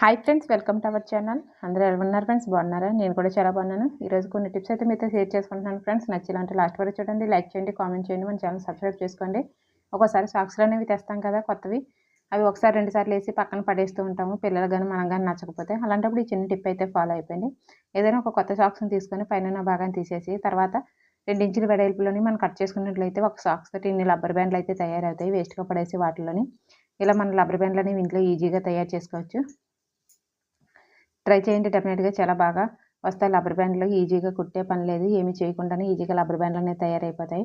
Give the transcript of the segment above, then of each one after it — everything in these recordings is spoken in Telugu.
Hi friends welcome to our channel అందరూ ఎలా ఉన్నారు ఫ్రెండ్స్ బాగున్నారా? నేను కూడా చాలా బాగున్నాను. ఈరోజు కొన్ని టిప్స్ అయితే మీతో షేర్ చేసుకుంటున్నాను ఫ్రెండ్స్ నచ్చిలాంటి లాస్ట్ వరకు చూడండి లైక్ చేయండి కామెంట్ చేయండి మన ఛానల్ సబ్స్క్రైబ్ చేసుకోండి. ఒకసారి సాక్స్లు అనేవి తెస్తాం కదా కొత్తవి. అవి ఒకసారి రెండు సార్లు వేసి పక్కన పడేస్తూ ఉంటాము. పిల్లలు కానీ మనం కానీ నచ్చకపోతే. అలాంటప్పుడు ఈ చిన్న టిప్ అయితే ఫాలో అయిపోయింది. ఏదైనా ఒక కొత్త సాక్స్ని తీసుకొని పైన భాగాన్ని తీసేసి తర్వాత రెండు ఇంచుల వెడల్పులోని మనం కట్ చేసుకున్నట్లయితే ఒక సాక్స్ తోటి ఇన్ని రబ్బర్ బ్యాండ్లు అయితే తయారవుతాయి వేస్ట్గా పడేసి వాటిలోని. ఇలా మన రబ్బర్ బ్యాండ్లు అనేవి ఇంట్లో ఈజీగా తయారు చేసుకోవచ్చు. ట్రై చేయండి డెఫినెట్గా చాలా బాగా వస్తాయి రబ్బర్ బ్యాండ్లు. ఈజీగా కుట్టే పని లేదు ఏమి చేయకుండానే ఈజీగా రబ్బర్ బ్యాండ్లు అనేవి తయారైపోతాయి.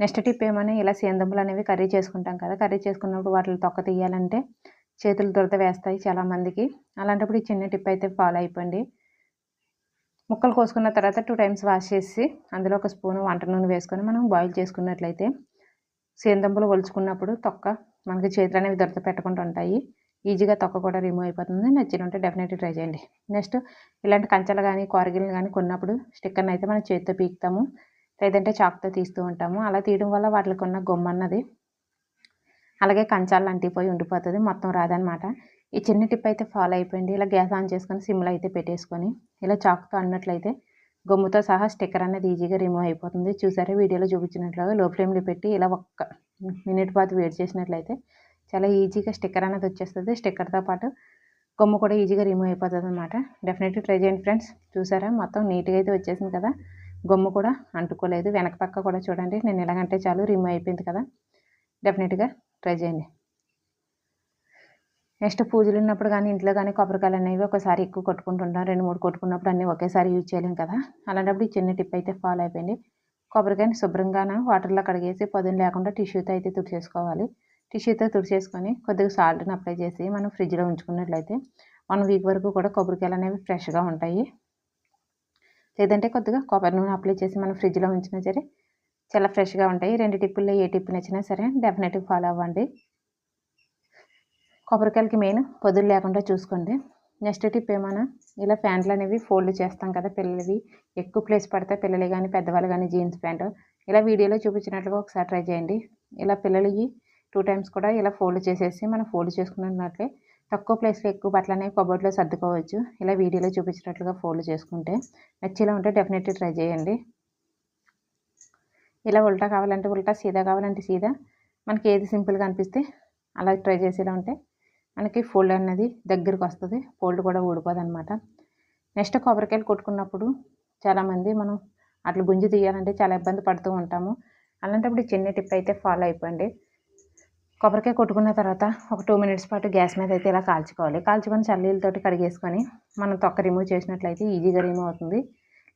నెక్స్ట్ టిప్ ఏమని ఇలా సేందంబులు అనేవి కర్రీ చేసుకుంటాం కదా కర్రీ చేసుకున్నప్పుడు వాటిని తొక్క తీయాలంటే చేతులు దురద వేస్తాయి చాలామందికి అలాంటప్పుడు ఈ చిన్న టిప్ అయితే ఫాలో అయిపోండి. ముక్కలు కోసుకున్న తర్వాత టూ టైమ్స్ వాష్ చేసి అందులో ఒక స్పూన్ వంట నూనె వేసుకొని మనం బాయిల్ చేసుకున్నట్లయితే సేందంబులు ఒలుచుకున్నప్పుడు తొక్క మనకి చేతులు అనేవి దొరత పెట్టకుండా ఉంటాయి. ఈజీగా తొక్క కూడా రిమూవ్ అయిపోతుంది. నచ్చిన ఉంటే డెఫినెట్గా ట్రై చేయండి. నెక్స్ట్ ఇలాంటి కంచెలు కానీ కూరగిళ్ళు కానీ కొన్నప్పుడు స్టిక్కర్ని అయితే మనం చేతితో పీకుతాము. లేదంటే చాక్తో తీస్తూ ఉంటాము. అలా తీయడం వల్ల వాటికి ఉన్న గొమ్మన్నది అలాగే కంచాలు అంటిపోయి ఉండిపోతుంది. మొత్తం రాదనమాట ఈ చిన్న టిప్ అయితే ఫాలో అయిపోయింది. ఇలా గ్యాస్ ఆన్ చేసుకొని సిమ్లో అయితే పెట్టేసుకొని ఇలా చాక్తో అన్నట్లయితే గొమ్ముతో సహా స్టిక్కర్ అనేది ఈజీగా రిమూవ్ అయిపోతుంది. చూసారా? వీడియోలో చూపించినట్లుగా లో ఫ్లేమ్లో పెట్టి ఇలా ఒక్క మినిట్ పాటు వేడి చేసినట్లయితే చాలా ఈజీగా స్టిక్కర్ అనేది వచ్చేస్తుంది. స్టిక్కర్తో పాటు గమ్ము కూడా ఈజీగా రిమూవ్ అయిపోతుంది అనమాట డెఫినెట్లీ ట్రై చేయండి ఫ్రెండ్స్ చూసారా? మొత్తం నీట్గా అయితే వచ్చేసింది కదా. గమ్ము కూడా అంటుకోలేదు. వెనక పక్క కూడా చూడండి. నేను ఎలాగంటే చాలు రిమూవ్ అయిపోయింది కదా. డెఫినెట్గా ట్రై చేయండి. నెక్స్ట్ పూజలు ఉన్నప్పుడు కానీ ఇంట్లో కానీ కొబ్బరికాయలు అనేవి ఒకసారి ఎక్కువ కొట్టుకుంటుంటాం. రెండు మూడు కొట్టుకున్నప్పుడు అన్నీ ఒకేసారి యూజ్ చేయలేం కదా. అలాంటప్పుడు ఈ చిన్న టిప్ అయితే ఫాలో అయిపోయింది. కొబ్బరికాయని శుభ్రంగా వాటర్లో కడిగేసి పదును లేకుండా టిష్యూతో అయితే తుడిచేసుకోవాలి. టిష్యూతో తుడిచేసుకొని కొద్దిగా సాల్ట్ని అప్లై చేసి మనం ఫ్రిడ్జ్లో ఉంచుకున్నట్లయితే వన్ వీక్ వరకు కూడా కొబ్బరికాయలు అనేవి ఫ్రెష్గా ఉంటాయి. లేదంటే కొద్దిగా కొబ్బరి నూనె అప్లై చేసి మనం ఫ్రిడ్జ్లో ఉంచినా సరే చాలా ఫ్రెష్గా ఉంటాయి. రెండు టిప్పుల్లో ఏ టిప్పు నచ్చినా సరే డెఫినెట్గా ఫాలో అవ్వండి. కొబ్బరికాయలకి మెయిన్ పొద్దులు లేకుండా చూసుకోండి. నెక్స్ట్ టిప్ ఏమైనా ఇలా ప్యాంట్లు అనేవి ఫోల్డ్ చేస్తాం కదా పిల్లలవి. ఎక్కువ ప్లేస్ పడితే పిల్లలు కానీ పెద్దవాళ్ళు కానీ జీన్స్ ప్యాంటు. ఇలా వీడియోలో చూపించినట్లుగా ఒకసారి ట్రై చేయండి. ఇలా పిల్లలకి టూ టైమ్స్ కూడా ఇలా ఫోల్డ్ చేసేసి మనం ఫోల్డ్ చేసుకున్నట్లే. తక్కువ ప్లేస్లో ఎక్కువ బట్టలు అనేవి కబోర్డ్లో సర్దుకోవచ్చు. ఇలా వీడియోలో చూపించినట్లుగా ఫోల్డ్ చేసుకుంటే నచ్చేలా ఉంటే డెఫినెట్లీ ట్రై చేయండి. ఇలా ఉల్టా కావాలంటే ఉల్టా సీదా కావాలంటే సీదా. మనకి ఏది సింపుల్గా అనిపిస్తే అలా ట్రై చేసేలా ఉంటే మనకి ఫోల్డ్ అనేది దగ్గరికి వస్తుంది. ఫోల్డ్ కూడా ఊడిపోదనమాట. నెక్స్ట్ కొబ్బరికాయలు కొట్టుకున్నప్పుడు చాలామంది మనం అట్లా గుంజి తీయాలంటే చాలా ఇబ్బంది పడుతూ ఉంటాము. అలాంటప్పుడు చిన్న టిప్ అయితే ఫాలో అయిపోయింది కొబ్బరికాయ కొట్టుకున్న తర్వాత ఒక టూ మినిట్స్ పాటు గ్యాస్ మీద అయితే ఇలా కాల్చుకోవాలి. కాల్చుకొని చల్లీలతోటి కడిగేసుకొని మనం తొక్క రిమూవ్ చేసినట్లయితే ఈజీగా రిమూవ్ అవుతుంది.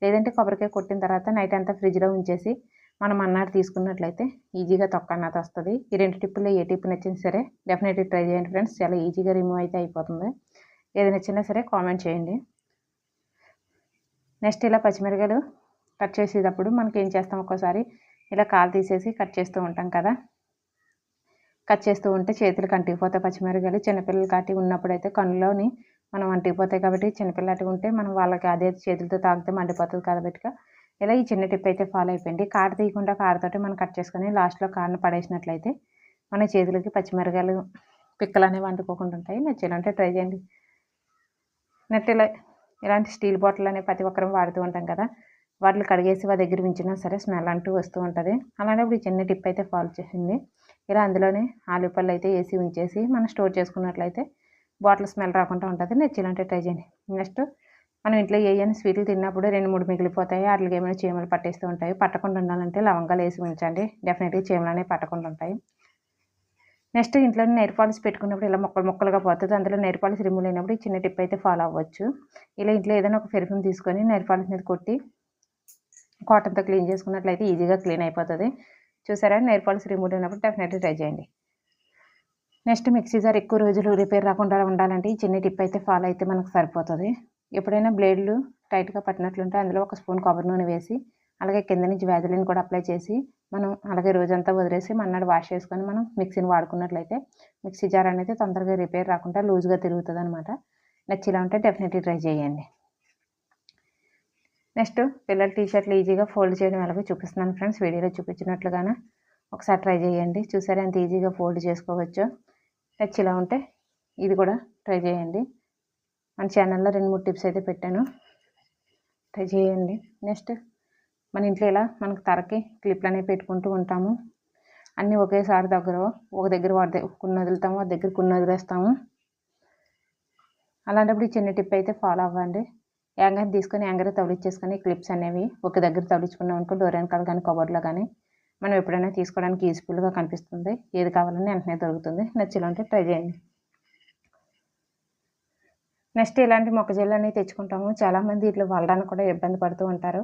లేదంటే కొబ్బరికాయ కొట్టిన తర్వాత నైట్ అంతా ఫ్రిడ్జ్లో ఉంచేసి మనం అన్నాడు తీసుకున్నట్లయితే ఈజీగా తొక్క అన్నది వస్తుంది. ఈ రెండు టిప్పుల్లో ఏ టిప్పు నచ్చినా సరే డెఫినెట్లీ ట్రై చేయండి ఫ్రెండ్స్ చాలా ఈజీగా రిమూవ్ అయితే అయిపోతుంది. ఏది నచ్చినా సరే కామెంట్ చేయండి. నెక్స్ట్ ఇలా పచ్చిమిరకాయలు కట్ చేసేటప్పుడు మనకి ఏం చేస్తాం ఒక్కోసారి? ఇలా కాలు తీసేసి కట్ చేస్తూ ఉంటాం కదా. కట్ చేస్తూ ఉంటే చేతులు కంటికిపోతాయి పచ్చిమిరకాయలు. చిన్నపిల్లలు కాటి ఉన్నప్పుడైతే కన్నులోని మనం అంటిపోతాయి కాబట్టి చిన్నపిల్లటి ఉంటే మనం వాళ్ళకి అదే చేతులతో తాగితే మండిపోతుంది కాబట్టి ఇలా ఈ చిన్న టిప్ అయితే ఫాలో అయిపోయింది కాడ తీయకుండా కాడతోటి మనం కట్ చేసుకొని లాస్ట్లో కాడను పడేసినట్లయితే మన చేతులకి పచ్చిమిరకాయలు పిక్కలు అనేవి అంటుకోకుండా ఉంటాయి. నచ్చాలంటే ట్రై చేయండి. నెట్ ఇలా ఇలాంటి స్టీల్ బాటిల్ అనేవి ప్రతి ఒక్కరం వాడుతూ ఉంటాం కదా వాటిని కడిగేసి వాళ్ళ దగ్గర ఉంచినా సరే స్మెల్ అంటూ వస్తూ ఉంటుంది. అలాంటప్పుడు ఈ చిన్న టిప్ అయితే ఫాలో చేసింది ఇలా అందులోనే ఆలుపళ్ళు అయితే వేసి ఉంచేసి మనం స్టోర్ చేసుకున్నట్లయితే బాటిల్ స్మెల్ రాకుండా ఉంటుంది. నచ్చిలంటే ట్రై చేయండి నెక్స్ట్ మనం ఇంట్లో ఏమైనా స్వీట్లు తిన్నప్పుడు రెండు మూడు మిగిలిపోతాయి. వాటికి ఏమైనా చీమలు పట్టేస్తూ ఉంటాయి. పట్టకుండా ఉండాలంటే లవంగాలు వేసి ఉంచండి. డెఫినెట్గా చీమలు అనేవి పట్టకుండా ఉంటాయి. నెక్స్ట్ ఇంట్లో నెయిర్ పాలిష్ పెట్టుకున్నప్పుడు ఇలా మొక్కలు మొక్కలుగా పోతుంది. అందులో నెయిర్ పాలిష్ రిమూవ్ అయినప్పుడు చిన్న టిప్ అయితే ఫాలో అవ్వచ్చు. ఇలా ఇంట్లో ఏదైనా ఒక పెర్ఫ్యూమ్ తీసుకొని నెయిర్ పాలిష్ మీద కొట్టి కాటన్తో క్లీన్ చేసుకున్నట్లయితే ఈజీగా క్లీన్ అయిపోతుంది. చూసారా? నెయిర్ పాలిష్ రిమూవ్ అయినప్పుడు డెఫినెట్లీ ట్రై చేయండి. నెక్స్ట్ మిక్సీ జార్ ఎక్కువ రోజులు రిపేర్ రాకుండా ఉండాలంటే ఈ చిన్న టిప్ అయితే ఫాలో అయితే మనకు సరిపోతుంది. ఎప్పుడైనా బ్లేడ్లు టైట్గా పట్టినట్లుంటే అందులో ఒక స్పూన్ కొబ్బరి నూనె వేసి అలాగే కింద నుంచి వ్యాధులను కూడా అప్లై చేసి మనం అలాగే రోజంతా వదిలేసి మన్నాడు వాష్ చేసుకొని మనం మిక్సీని వాడుకున్నట్లయితే మిక్సీ జార్ అనేది తొందరగా రిపేర్ రాకుండా లూజ్గా తిరుగుతుంది అనమాట నచ్చిలా ఉంటే డెఫినెట్లీ ట్రై చేయండి. నెక్స్ట్ పిల్లల టీషర్ట్లు ఈజీగా ఫోల్డ్ చేయడం ఎలాగో చూపిస్తున్నాను ఫ్రెండ్స్. వీడియోలో చూపించినట్లుగానే ఒకసారి ట్రై చేయండి. చూసారా ఎంత ఈజీగా ఫోల్డ్ చేసుకోవచ్చో. ఇలా ఉంటే ఇది కూడా ట్రై చేయండి. మన ఛానల్లో రెండు మూడు టిప్స్ అయితే పెట్టాను. ట్రై చేయండి. నెక్స్ట్ మన ఇంట్లో ఇలా మనకు తరకి క్లిప్లు అనేవి పెట్టుకుంటూ ఉంటాము. అన్నీ ఒకేసారి దగ్గర ఒక దగ్గర వాడి కొన్ని వదులుతాము ఒక దగ్గర కొన్ని వదిలేస్తాము. అలాంటప్పుడు ఈ చిన్న టిప్ అయితే ఫాలో అవ్వండి. యాంగర్ తీసుకొని యాంగర్ తగిలిచ్చేసుకొని క్లిప్స్ అనేవి ఒక దగ్గర తగిలించుకున్నాం అనుకో డోర్ వెనకాల కానీ కబోర్డ్లో కానీ మనం ఎప్పుడైనా తీసుకోవడానికి యూస్ఫుల్గా కనిపిస్తుంది. ఏది కావాలని వెంటనే దొరుకుతుంది. నచ్చిలా ఉంటే ట్రై చేయండి. నెక్స్ట్ ఇలాంటి మొక్కజొన్న అనేవి తెచ్చుకుంటాము. చాలామంది ఇట్లా వాళ్ళడానికి కూడా ఇబ్బంది పడుతూ ఉంటారు.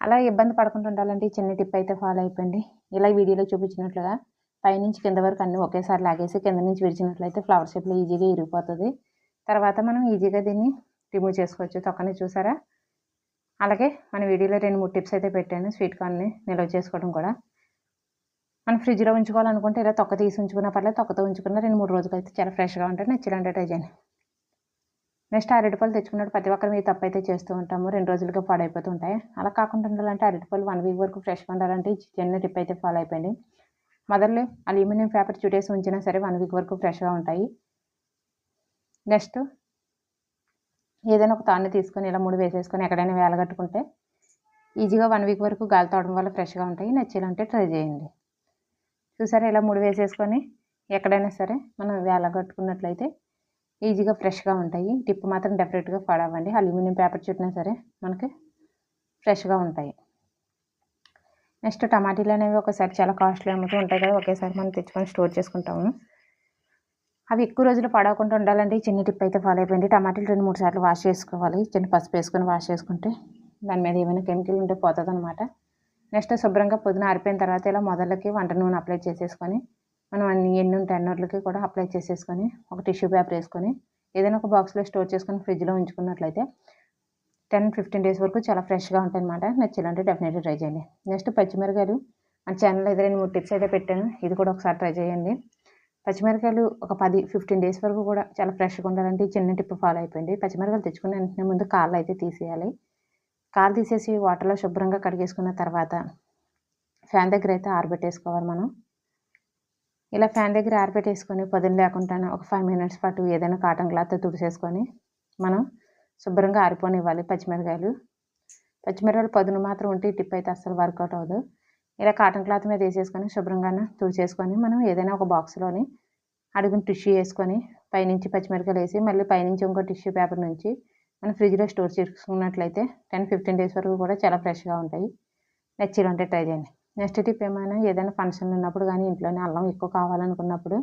అలా ఇబ్బంది పడకుండా ఉండాలంటే ఈ చిన్న టిప్ అయితే ఫాలో అయిపోయింది ఇలా వీడియోలో చూపించినట్లుగా పైనుంచి కింద వరకు అన్నీ ఒకేసారి లాగేసి కింద నుంచి విరిచినట్లయితే ఫ్లవర్ షేప్లో ఈజీగా ఇరిగిపోతుంది. తర్వాత మనం ఈజీగా దీన్ని రిమూవ్ చేసుకోవచ్చు. తొక్కని చూసారా? అలాగే మన వీడియోలో రెండు మూడు టిప్స్ అయితే పెట్టాను. స్వీట్ కార్న్ని నిల్వ చేసుకోవడం కూడా. మనం ఫ్రిడ్జ్లో ఉంచుకోవాలనుకుంటే ఇలా తొక్క తీసి ఉంచుకున్న పర్లేదు తొక్కతో ఉంచుకున్న రెండు మూడు రోజులు అయితే చాలా ఫ్రెష్గా ఉంటాయి నచ్చిలాంటి డిజైన్ నెక్స్ట్ అరటిపళ్ళు తెచ్చుకున్నట్టు ప్రతి ఒక్కరు మీరు తప్పు అయితే చేస్తూ ఉంటాము. రెండు రోజులుగా పాడైపోతూ ఉంటాయి. అలా కాకుండా ఉండాలంటే అరటిపళ్ళు వన్ వీక్ వరకు ఫ్రెష్గా ఉండాలంటే చిన్న టిప్ అయితే ఫాలో అయిపోయింది. మొదలు అల్యూమినియం పేపర్ చుట్టేసి ఉంచినా సరే వన్ వీక్ వరకు ఫ్రెష్గా ఉంటాయి. నెక్స్ట్ ఏదైనా ఒక తాన్ని తీసుకొని ఇలా ముడి వేసేసుకొని ఎక్కడైనా వేలగట్టుకుంటే ఈజీగా వన్ వీక్ వరకు గాలి తోడడం వల్ల ఫ్రెష్గా ఉంటాయి. నచ్చేలాంటే ట్రై చేయండి. చూసారా ఇలా ముడి వేసేసుకొని ఎక్కడైనా సరే మనం వేలగట్టుకున్నట్లయితే ఈజీగా ఫ్రెష్గా ఉంటాయి. టిప్పు మాత్రం డెఫినెట్గా పడవండి అల్యూమినియం పేపర్ చుట్టినా సరే మనకి ఫ్రెష్గా ఉంటాయి. నెక్స్ట్ టమాటీలు అనేవి ఒకసారి చాలా కాస్ట్లీ అమ్ముతూ ఉంటాయి కదా ఒకేసారి మనం తెచ్చుకొని స్టోర్ చేసుకుంటాము. అవి ఎక్కువ రోజులు పడవకుండా ఉండాలంటే చిన్న టిప్ అయితే ఫాలో అయిపోయింది. టమాటాలు రెండు మూడు సార్లు వాష్ చేసుకోవాలి. చిన్న పసుపు వేసుకొని వాష్ చేసుకుంటే దాని మీద ఏమైనా కెమికల్ ఉంటే పోతుంది అనమాట నెక్స్ట్ శుభ్రంగా పొద్దున ఆరిపోయిన తర్వాత ఇలా మొదలకి వంట నూనె అప్లై చేసేసుకొని మనం అన్ని ఎన్ని ఉంటే కూడా అప్లై చేసేసుకొని ఒక టిష్యూ పేపర్ వేసుకొని ఏదైనా ఒక బాక్స్లో స్టోర్ చేసుకొని ఫ్రిడ్జ్లో ఉంచుకున్నట్లయితే టెన్ ఫిఫ్టీన్ డేస్ వరకు చాలా ఫ్రెష్గా ఉంటాయి అనమాట నచ్చాలంటే డెఫినెట్గా ట్రై చేయండి. నెక్స్ట్ పచ్చిమిరకాయలు మన ఛానల్ అయితే రెండు మూడు టిప్స్ అయితే పెట్టాను. ఇది కూడా ఒకసారి ట్రై చేయండి. పచ్చిమిరకాయలు ఒక పది ఫిఫ్టీన్ డేస్ వరకు కూడా చాలా ఫ్రెష్గా ఉండాలంటే చిన్న టిప్ ఫాలో అయిపోయింది. పచ్చిమిరకాయలు తెచ్చుకుని వెంటనే ముందు కాళ్ళు అయితే తీసేయాలి. కాలు తీసేసి వాటర్లో శుభ్రంగా కడిగేసుకున్న తర్వాత ఫ్యాన్ దగ్గర అయితే ఆరబెట్టేసుకోవాలి మనం. ఇలా ఫ్యాన్ దగ్గర ఆరబెట్టేసుకొని పొద్దున లేకుండా ఒక ఫైవ్ మినిట్స్ పాటు ఏదైనా కాటన్ క్లాత్ తుడిసేసుకొని మనం శుభ్రంగా ఆరిపోనివ్వాలి పచ్చిమిరకాయలు. పచ్చిమిరకాయలు పొద్దున మాత్రం ఉంటే టిప్ అయితే అస్సలు వర్కౌట్ అవ్వదు. ఇలా కాటన్ క్లాత్ మీద వేసేసుకొని శుభ్రంగా తుడిచేసుకొని మనం ఏదైనా ఒక బాక్స్లోని అడుగుని టిష్యూ వేసుకొని పైనుంచి పచ్చిమిరకాయలు వేసి మళ్ళీ పైనుంచి ఇంకో టిష్యూ పేపర్ నుంచి మనం ఫ్రిడ్జ్లో స్టోర్ చేసుకున్నట్లయితే టెన్ ఫిఫ్టీన్ డేస్ వరకు కూడా చాలా ఫ్రెష్గా ఉంటాయి. నచ్చిలు ఉంటే ట్రై చేయండి. నెక్స్ట్ టిప్ ఏమైనా ఏదైనా ఫంక్షన్ ఉన్నప్పుడు కానీ ఇంట్లోనే అల్లం ఎక్కువ కావాలనుకున్నప్పుడు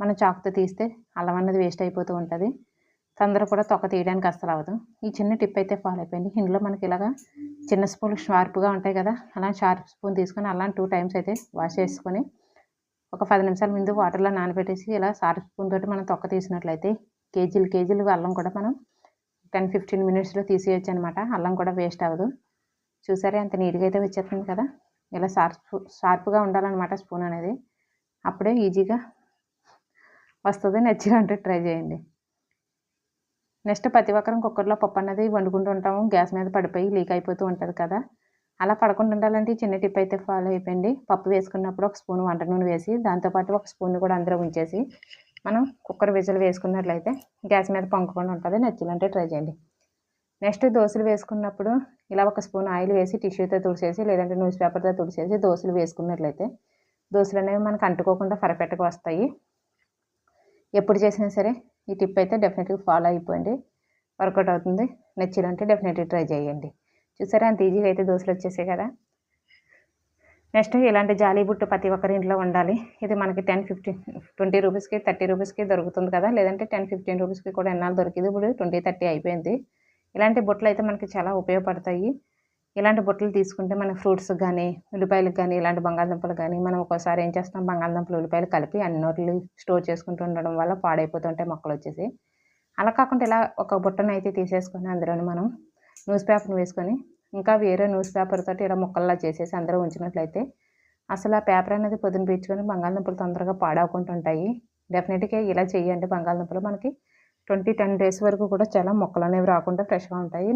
మనం చాకుతో తీస్తే అల్లం అన్నది వేస్ట్ అయిపోతూ ఉంటుంది. తొందర కూడా తొక్క తీయడానికి అస్సలు అవ్వదు. ఈ చిన్న టిప్ అయితే ఫాలో అయిపోయింది. ఇందులో మనకి ఇలాగా చిన్న స్పూన్ షార్ప్గా ఉంటాయి కదా అలా షార్ప్ స్పూన్ తీసుకొని అలా టూ టైమ్స్ అయితే వాష్ చేసుకొని ఒక పది నిమిషాల ముందు వాటర్లో నానబెట్టేసి ఇలా షార్ప్ స్పూన్ తోటి మనం తొక్క తీసినట్లయితే కేజీలు కేజీలు అల్లం కూడా మనం టెన్ ఫిఫ్టీన్ మినిట్స్లో తీసేయచ్చు అనమాట అల్లం కూడా వేస్ట్ అవ్వదు. చూసారే అంత నీట్గా అయితే వచ్చేస్తుంది కదా? ఇలా షార్ప్ షార్ప్గా ఉండాలన్నమాట స్పూన్ అనేది. అప్పుడే ఈజీగా వస్తుంది నచ్చినట్టు ట్రై చేయండి. నెక్స్ట్ ప్రతి ఒక్కరం కుక్కర్లో పప్పు అన్నది వండుకుంటూ ఉంటాము. గ్యాస్ మీద పడిపోయి లీక్ అయిపోతూ ఉంటుంది కదా. అలా పడకుండా ఉండాలంటే చిన్న టిప్ అయితే ఫాలో అయిపోయింది పప్పు వేసుకున్నప్పుడు ఒక స్పూన్ వంట నూనె వేసి దాంతోపాటు ఒక స్పూన్ కూడా అందరూ ఉంచేసి మనం కుక్కర్ విజలు వేసుకున్నట్లయితే గ్యాస్ మీద పొంగకుండా ఉంటుంది. నచ్చిందంటే ట్రై చేయండి. నెక్స్ట్ దోశలు వేసుకున్నప్పుడు ఇలా ఒక స్పూన్ ఆయిల్ వేసి టిష్యూతో తుడిచేసి లేదంటే న్యూస్ పేపర్తో తుడిచేసి దోశలు వేసుకున్నట్లయితే దోశలు అనేవి మనకు అంటుకోకుండా పరపెట్టకు వస్తాయి. ఎప్పుడు చేసినా సరే ఈ టిప్ అయితే డెఫినెట్గా ఫాలో అయిపోయింది వర్కౌట్ అవుతుంది. నచ్చిలంటే డెఫినెట్గా ట్రై చేయండి. చూసారా? అంత ఈజీగా అయితే దోశలు వచ్చేసాయి కదా? నెక్స్ట్ ఇలాంటి జాలీ బుట్టు ప్రతి ఒక్కరి ఇంట్లో ఉండాలి. ఇది మనకి టెన్ ఫిఫ్టీన్ ట్వంటీ రూపీస్కి థర్టీ రూపీస్కి దొరుకుతుంది కదా? లేదంటే టెన్ ఫిఫ్టీన్ రూపీస్కి కూడా ఎన్నాళ్ళు దొరికింది? ఇప్పుడు ట్వంటీ థర్టీ అయిపోయింది. ఇలాంటి బుట్టలు అయితే మనకి చాలా ఉపయోగపడతాయి. ఇలాంటి బుట్టలు తీసుకుంటే మన ఫ్రూట్స్ కానీ ఉల్లిపాయలకు కానీ ఇలాంటి బంగాళదుంపలు కానీ మనం ఒక్కోసారి ఏం చేస్తాం? బంగాళదుంపలు ఉల్లిపాయలు కలిపి అన్ని నోట్లు స్టోర్ చేసుకుంటూ ఉండడం వల్ల పాడైపోతుంటాయి మొక్కలు వచ్చేసి. అలా కాకుండా ఇలా ఒక బుట్టను అయితే తీసేసుకొని అందులోని మనం న్యూస్ పేపర్ని వేసుకొని ఇంకా వేరే న్యూస్ పేపర్ తోటి ఇలా ముక్కల్లా చేసేసి అందరూ ఉంచినట్లయితే అసలు ఆ పేపర్ అనేది పొద్దున పీల్చుకొని బంగాళదుంపలు తొందరగా పాడవకుండా ఉంటాయి. డెఫినెట్గా ఇలా చేయండి బంగాళదుంపలు. మనకి ట్వంటీ టెన్ డేస్ వరకు కూడా చాలా మొక్కలు అనేవి రాకుండా ఫ్రెష్గా ఉంటాయి.